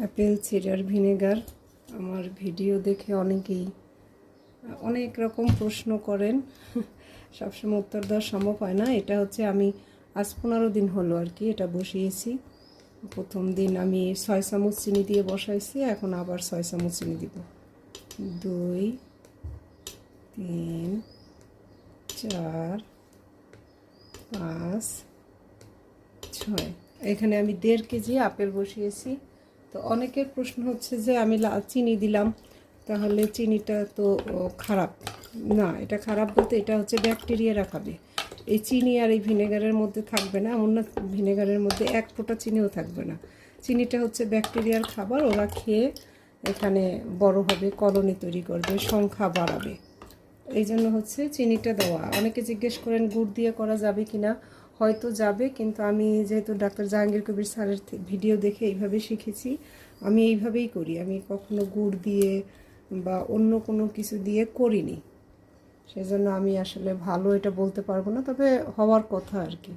Apple cider vinegar. আমার video দেখে অনেকেই অনেক রকম প্রশ্ন করেন। সবসময় উত্তর দেওয়া সম্ভব হয় না। এটা হচ্ছে আমি আজ পনেরো দিন হলো আর কি এটা বসিয়েছি। প্রথম দিন আমি ছয় চামচ চিনি দিয়ে বসাইছি, এখন আবার ছয় চামচ চিনি দিব। দুই, তিন, চার, পাঁচ, ছয়। এখানে আমি দেড় কেজি আপেল বসিয়েছি। তো অনেকের প্রশ্ন হচ্ছে যে আমি চিনি দিলাম, তাহলে চিনিটা তো খারাপ। না, এটা খারাপ বলতে এটা হচ্ছে ব্যাকটেরিয়ারা খাবে এই চিনি আর এই ভিনেগারের মধ্যে থাকবে না, এমন না ভিনেগারের মধ্যে এক ফোঁটা চিনিও থাকবে না। চিনিটা হচ্ছে ব্যাকটেরিয়ার খাবার, ওরা খেয়ে এখানে বড় হবে, কলোনি তৈরি করবে, সংখ্যা বাড়াবে। এই জন্য হচ্ছে চিনিটা দেওয়া। অনেকে জিজ্ঞেস করেন, গুড় দিয়ে করা যাবে কি না হয়তো যাবে, কিন্তু আমি যেহেতু ডাক্তার জাহাঙ্গীর কবির স্যারের ভিডিও দেখে এইভাবে শিখেছি, আমি এইভাবেই করি। আমি কখনো গুড় দিয়ে বা অন্য কোনো কিছু দিয়ে করিনি। সেজন্য আমি আসলে ভালো এটা বলতে পারব না, তবে হওয়ার কথা আর কি।